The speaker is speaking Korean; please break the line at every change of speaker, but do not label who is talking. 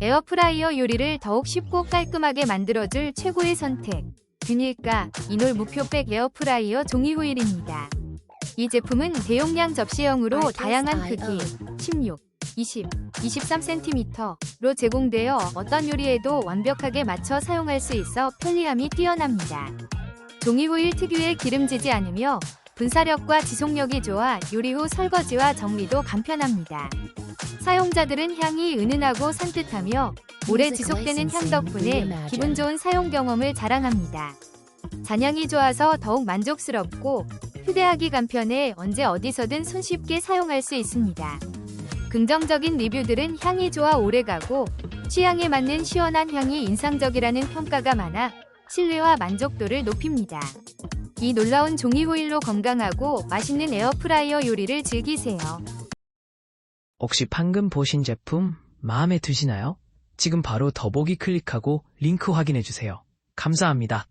에어프라이어 요리를 더욱 쉽고 깔끔하게 만들어줄 최고의 선택. 균일가 이놀 무표백 에어프라이어 종이 호일입니다. 이 제품은 대용량 접시형으로 다양한 크기 16, 20, 23cm로 제공되어 어떤 요리에도 완벽하게 맞춰 사용할 수 있어 편리함이 뛰어납니다. 종이 호일 특유의 기름지지 않으며 분사력과 지속력이 좋아 요리 후 설거지와 정리도 간편합니다. 사용자들은 향이 은은하고 산뜻하며 오래 지속되는 향 덕분에 기분 좋은 사용 경험을 자랑합니다. 잔향이 좋아서 더욱 만족스럽고 휴대하기 간편해 언제 어디서든 손쉽게 사용할 수 있습니다. 긍정적인 리뷰들은 향이 좋아 오래가고 취향에 맞는 시원한 향이 인상적이라는 평가가 많아 신뢰와 만족도를 높입니다. 이 놀라운 종이 호일로 건강하고 맛있는 에어프라이어 요리를 즐기세요.
혹시 방금 보신 제품 마음에 드시나요? 지금 바로 더보기 클릭하고 링크 확인해주세요. 감사합니다.